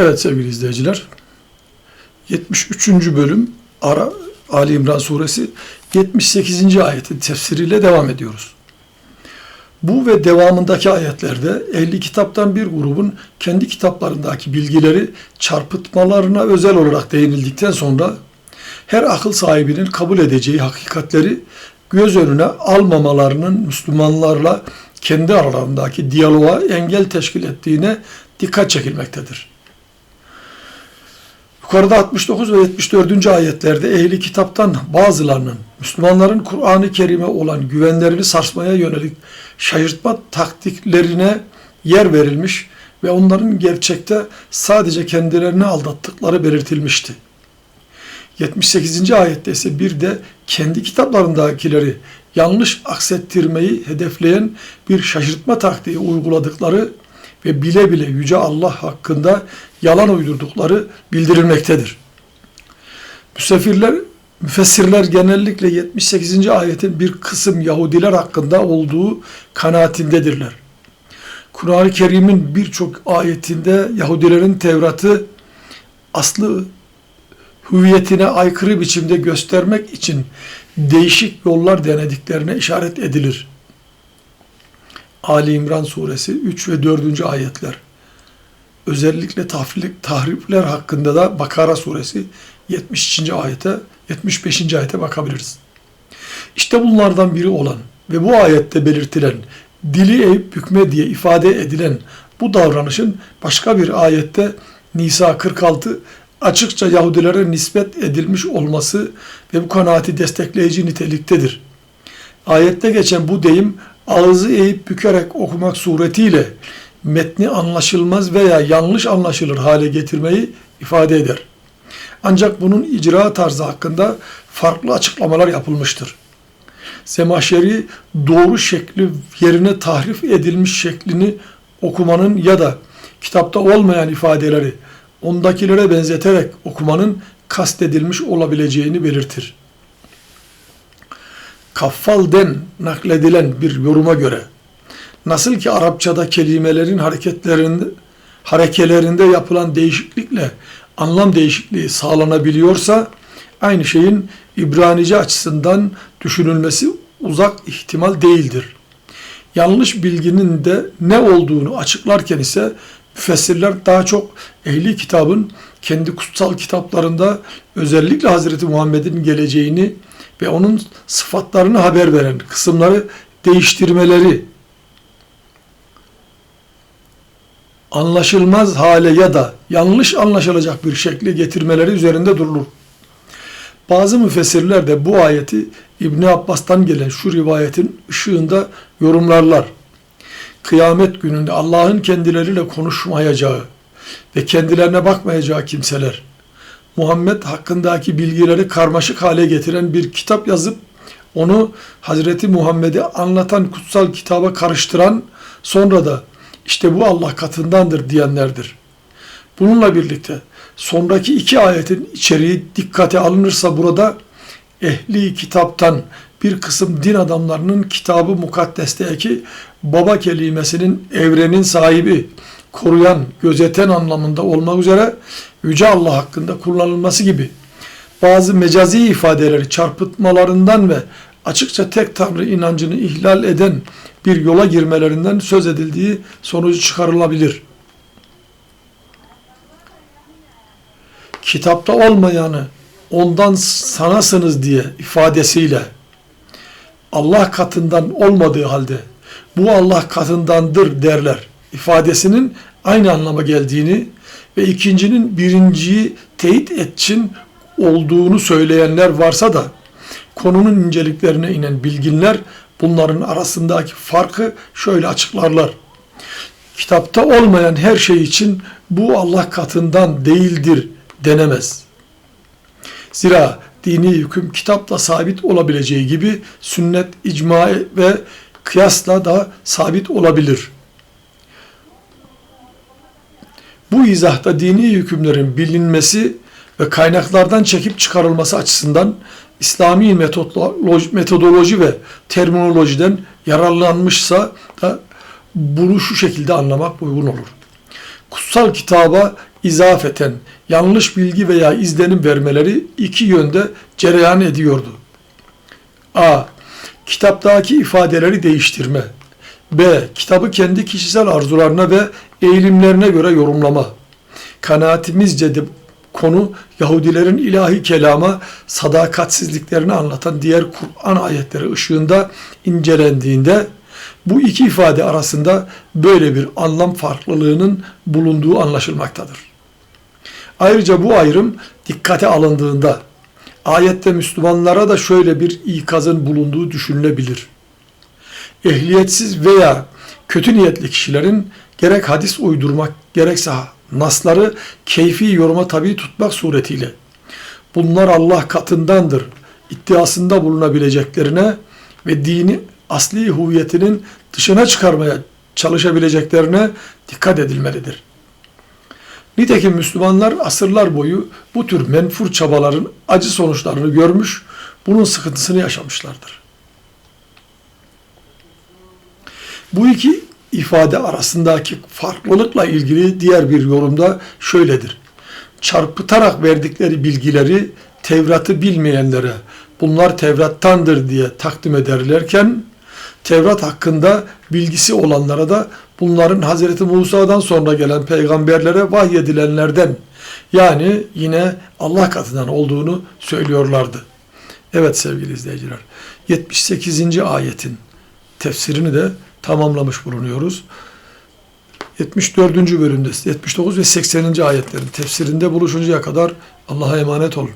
Evet sevgili izleyiciler. 73. bölüm Ara, Ali İmran suresi 78. ayetin tefsiriyle devam ediyoruz. Bu ve devamındaki ayetlerde ehli kitaptan bir grubun kendi kitaplarındaki bilgileri çarpıtmalarına özel olarak değinildikten sonra her akıl sahibinin kabul edeceği hakikatleri göz önüne almamalarının Müslümanlarla kendi aralarındaki diyaloğa engel teşkil ettiğine dikkat çekilmektedir. Yukarıda 69 ve 74. ayetlerde ehli kitaptan bazılarının Müslümanların Kur'an-ı Kerim'e olan güvenlerini sarsmaya yönelik şaşırtma taktiklerine yer verilmiş ve onların gerçekte sadece kendilerini aldattıkları belirtilmişti. 78. ayette ise bir de kendi kitaplarındakileri yanlış aksettirmeyi hedefleyen bir şaşırtma taktiği uyguladıkları ve bile bile Yüce Allah hakkında yalan uydurdukları bildirilmektedir. Müsefirler, müfessirler genellikle 78. ayetin bir kısım Yahudiler hakkında olduğu kanaatindedirler. Kur'an-ı Kerim'in birçok ayetinde Yahudilerin Tevrat'ı aslı hüviyetine aykırı biçimde göstermek için değişik yollar denediklerine işaret edilir. Ali İmran suresi 3 ve 4. ayetler. Özellikle tahrik, tahripler hakkında da Bakara suresi 72. ayete 75. ayete bakabiliriz. İşte bunlardan biri olan ve bu ayette belirtilen dili eğip bükme diye ifade edilen bu davranışın başka bir ayette Nisa 46 açıkça Yahudilere nispet edilmiş olması ve bu kanaati destekleyici niteliktedir. Ayette geçen bu deyim ağzı eğip bükerek okumak suretiyle metni anlaşılmaz veya yanlış anlaşılır hale getirmeyi ifade eder. Ancak bunun icra tarzı hakkında farklı açıklamalar yapılmıştır. Semahşeri doğru şekli yerine tahrif edilmiş şeklini okumanın ya da kitapta olmayan ifadeleri ondakilere benzeterek okumanın kastedilmiş olabileceğini belirtir. Kaffal'den nakledilen bir yoruma göre nasıl ki Arapçada kelimelerin hareketlerinde harekelerinde yapılan değişiklikle anlam değişikliği sağlanabiliyorsa aynı şeyin İbranice açısından düşünülmesi uzak ihtimal değildir. Yanlış bilginin de ne olduğunu açıklarken ise müfessirler daha çok ehli kitabın kendi kutsal kitaplarında özellikle Hazreti Muhammed'in geleceğini ve onun sıfatlarını haber veren kısımları değiştirmeleri anlaşılmaz hale ya da yanlış anlaşılacak bir şekli getirmeleri üzerinde durulur. Bazı müfessirler de bu ayeti İbni Abbas'tan gelen şu rivayetin ışığında yorumlarlar. Kıyamet gününde Allah'ın kendileriyle konuşmayacağı ve kendilerine bakmayacağı kimseler, Muhammed hakkındaki bilgileri karmaşık hale getiren bir kitap yazıp onu Hazreti Muhammed'i anlatan kutsal kitaba karıştıran sonra da işte bu Allah katındandır diyenlerdir. Bununla birlikte sonraki iki ayetin içeriği dikkate alınırsa burada ehli kitaptan bir kısım din adamlarının kitabı mukaddesteki baba kelimesinin evrenin sahibi, koruyan, gözeten anlamında olmak üzere Yüce Allah hakkında kullanılması gibi bazı mecazi ifadeleri çarpıtmalarından ve açıkça tek tanrı inancını ihlal eden bir yola girmelerinden söz edildiği sonucu çıkarılabilir. Kitapta olmayanı ondan sanasınız diye ifadesiyle Allah katından olmadığı halde bu Allah katındandır derler ifadesinin aynı anlama geldiğini ve ikincinin birinciyi teyit etçin olduğunu söyleyenler varsa da konunun inceliklerine inen bilginler bunların arasındaki farkı şöyle açıklarlar. Kitapta olmayan her şey için bu Allah katından değildir denemez. Zira dini hüküm kitapla sabit olabileceği gibi sünnet, icma ve kıyasla da sabit olabilir. Bu izahta dini hükümlerin bilinmesi ve kaynaklardan çekip çıkarılması açısından İslami metodoloji ve terminolojiden yararlanmışsa da bunu şu şekilde anlamak uygun olur. Kutsal kitaba izafeten yanlış bilgi veya izlenim vermeleri iki yönde cereyan ediyordu. A. Kitaptaki ifadeleri değiştirme. B. Kitabı kendi kişisel arzularına ve eğilimlerine göre yorumlama. Kanaatimizce de konu Yahudilerin ilahi kelama sadakatsizliklerini anlatan diğer Kur'an ayetleri ışığında incelendiğinde bu iki ifade arasında böyle bir anlam farklılığının bulunduğu anlaşılmaktadır. Ayrıca bu ayrım dikkate alındığında ayette Müslümanlara da şöyle bir ikazın bulunduğu düşünülebilir. Ehliyetsiz veya kötü niyetli kişilerin gerek hadis uydurmak gerekse nasları keyfi yoruma tabi tutmak suretiyle bunlar Allah katındandır iddiasında bulunabileceklerine ve dini asli huviyetinin dışına çıkarmaya çalışabileceklerine dikkat edilmelidir. Nitekim Müslümanlar asırlar boyu bu tür menfur çabaların acı sonuçlarını görmüş, bunun sıkıntısını yaşamışlardır. Bu iki ifade arasındaki farklılıkla ilgili diğer bir yorumda şöyledir. Çarpıtarak verdikleri bilgileri Tevrat'ı bilmeyenlere bunlar Tevrat'tandır diye takdim ederlerken Tevrat hakkında bilgisi olanlara da bunların Hazreti Musa'dan sonra gelen peygamberlere vahyedilenlerden yani yine Allah katından olduğunu söylüyorlardı. Evet sevgili izleyiciler 78. ayetin tefsirini de tamamlamış bulunuyoruz. 74. bölümde 79 ve 80. ayetlerin tefsirinde buluşuncaya kadar Allah'a emanet olun.